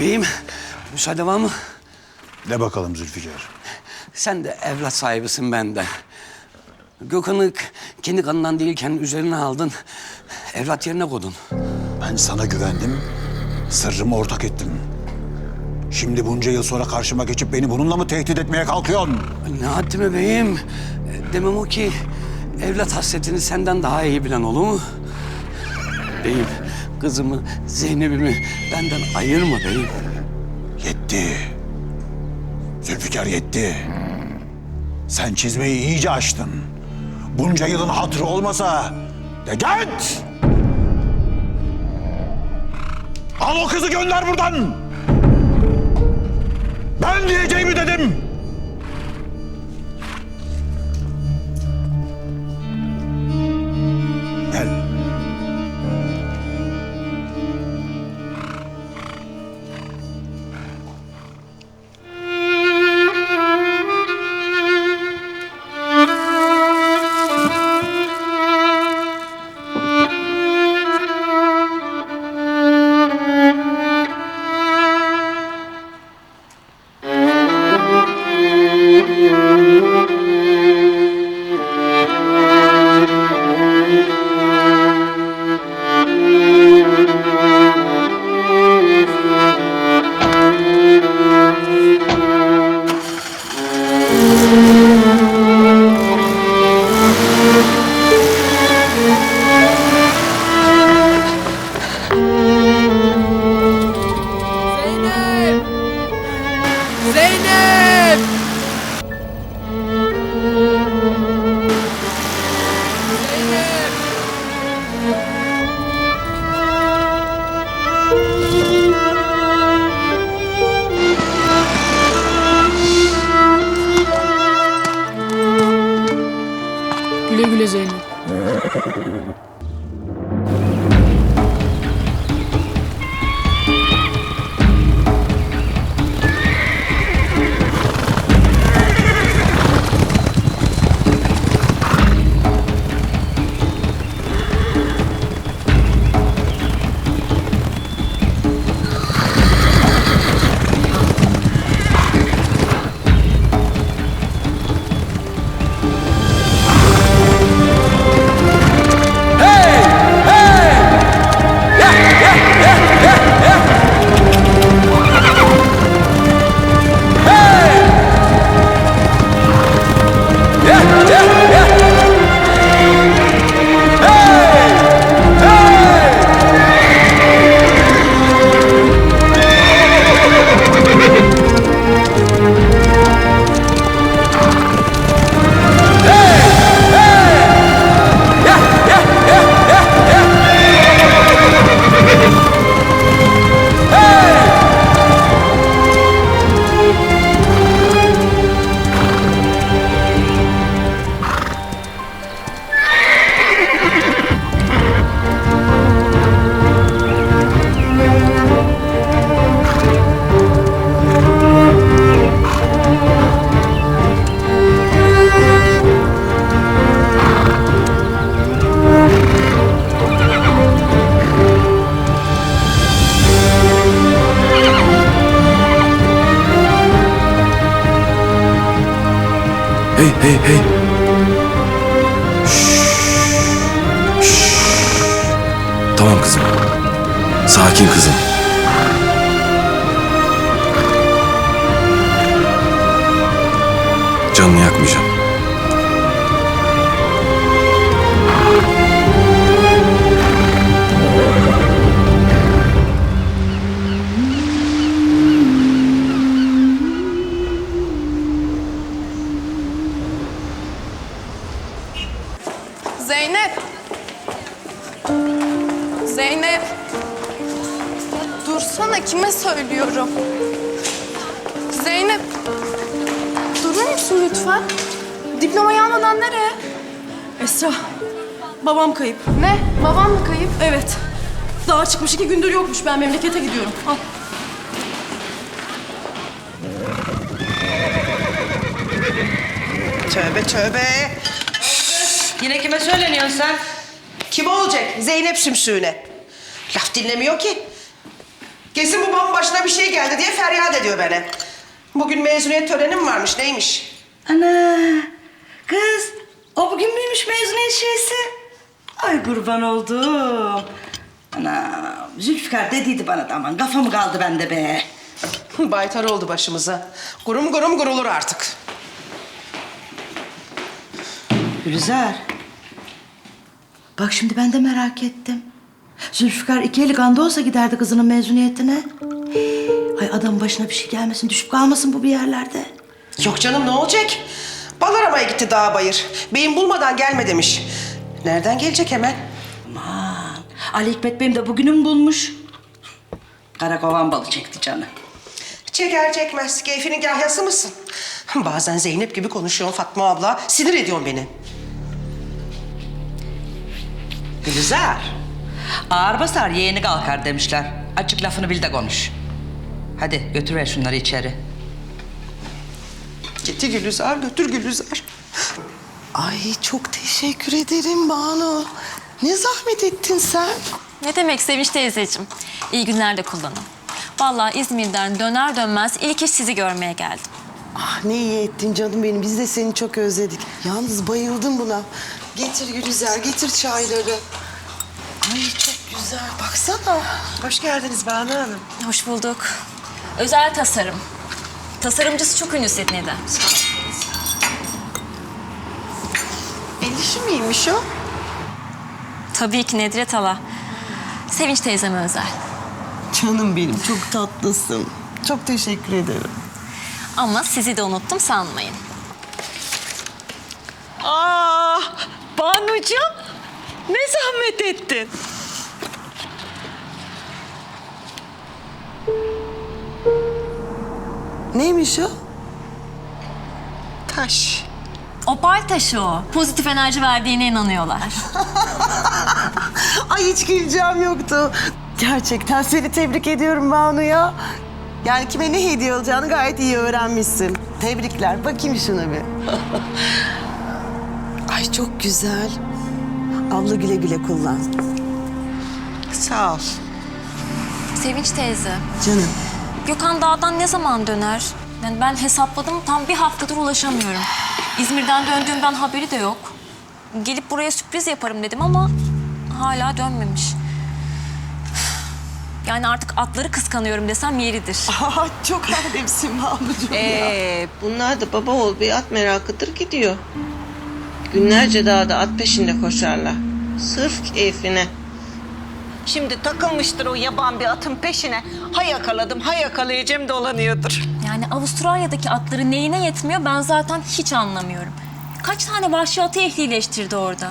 Beyim, müsaade var mı? De bakalım Zülfikar. Sen de evlat sahibisin ben de. Gökhan'ı kendi kanından değilken üzerine aldın. Evlat yerine koydun. Ben sana güvendim, sırrımı ortak ettim. Şimdi bunca yıl sonra karşıma geçip beni bununla mı tehdit etmeye kalkıyorsun? Ne haddime beyim? E, Demem o ki evlat hasretini senden daha iyi bilen olur mu? Beyim, kızımı, Zeynep'imi benden ayırma beyim. Yetti. Zülfikar yetti. Sen çizmeyi iyice açtın. Bunca yılın hatırı olmasa de git! Al o kızı gönder buradan! Zeynep! Güle güle Zeynep. Hey hey. Şşş. Şşş. Tamam kızım. Sakin kızım. Dursana kime söylüyorum? Zeynep! Durur musun lütfen? Diplomayı almadan nereye? Esra, babam kayıp. Ne? Babam mı kayıp? Evet. Dağa çıkmış iki gündür yokmuş. Ben memlekete gidiyorum. Al. Tövbe tövbe. Yine kime söyleniyorsun sen? Kim olacak? Zeynep Sümsüğü'ne. Laf dinlemiyor ki. Kesin babamın başına bir şey geldi diye feryat ediyor beni. Bugün mezuniyet töreni mi varmış neymiş? Ana kız o bugün müymüş mezuniyet şeysi? Ay kurban oldum. Ana Zülfikar dediydi bana da aman kafam kaldı bende be. Baytar oldu başımıza. Gurum gurum gurulur artık. Gülizar. Bak şimdi ben de merak ettim. Zülfikar iki eli kanda olsa giderdi kızının mezuniyetine. Ay adam başına bir şey gelmesin, düşüp kalmasın bu bir yerlerde. Yok canım ne olacak? Bal aramaya gitti dağ bayır. Beyin bulmadan gelme demiş. Nereden gelecek hemen? Aman Ali Hikmet Bey'im de bugünüm bulmuş. Karakovan balı çekti canı. Çeker çekmez. Keyfinin gahyası mısın? Bazen Zeynep gibi konuşuyorsun Fatma abla. Sinir ediyorsun beni. Gülizar. Ağır basar yeğeni kalkar demişler. Açık lafını bil de konuş. Hadi götürver şunları içeri. Getir Gülizar, götür Gülizar. Ay çok teşekkür ederim Banu. Ne zahmet ettin sen? Ne demek Sevinç teyzeciğim? İyi günlerde kullanın. Vallahi İzmir'den döner dönmez ilk iş sizi görmeye geldim. Ah ne iyi ettin canım benim. Biz de seni çok özledik. Yalnız bayıldım buna. Getir Gülizar, getir çayları. Ay çok güzel. Baksana. Hoş geldiniz Banu Hanım. Hoş bulduk. Özel tasarım. Tasarımcısı çok ünlü Sidney'de. El işi miymiş o? Tabii ki Nedret Hala. Sevinç teyzeme özel. Canım benim çok tatlısın. Çok teşekkür ederim. Ama sizi de unuttum sanmayın. Ah Banucuğum ne zahmet ettin. Neymiş o? Taş. Opal taşı o. Pozitif enerji verdiğine inanıyorlar. Ay hiç güleceğim yoktu. Gerçekten seni tebrik ediyorum Banu ya. Yani kime ne hediye olacağını gayet iyi öğrenmişsin. Tebrikler. Bakayım şuna bir. Ay çok güzel. Abla güle güle kullan. Sağ ol. Sevinç teyze, Canım. Gökhan Dağ'dan ne zaman döner? Yani ben hesapladım tam bir haftadır ulaşamıyorum. İzmir'den döndüğümden haberi de yok. Gelip buraya sürpriz yaparım dedim ama hala dönmemiş. Yani artık atları kıskanıyorum desem yeridir. Aa, çok alemsin Banucuğum ya. Ee, bunlar da baba ol bir at merakıdır gidiyor. Günlerce dağda at peşinde koşarlar. Sırf keyfine. Şimdi takılmıştır o yaban bir atın peşine. Ha yakaladım, ha yakalayacağım dolanıyordur. Yani Avustralya'daki atların neyine yetmiyor ben zaten hiç anlamıyorum. Kaç tane vahşi atı ehlileştirdi orada?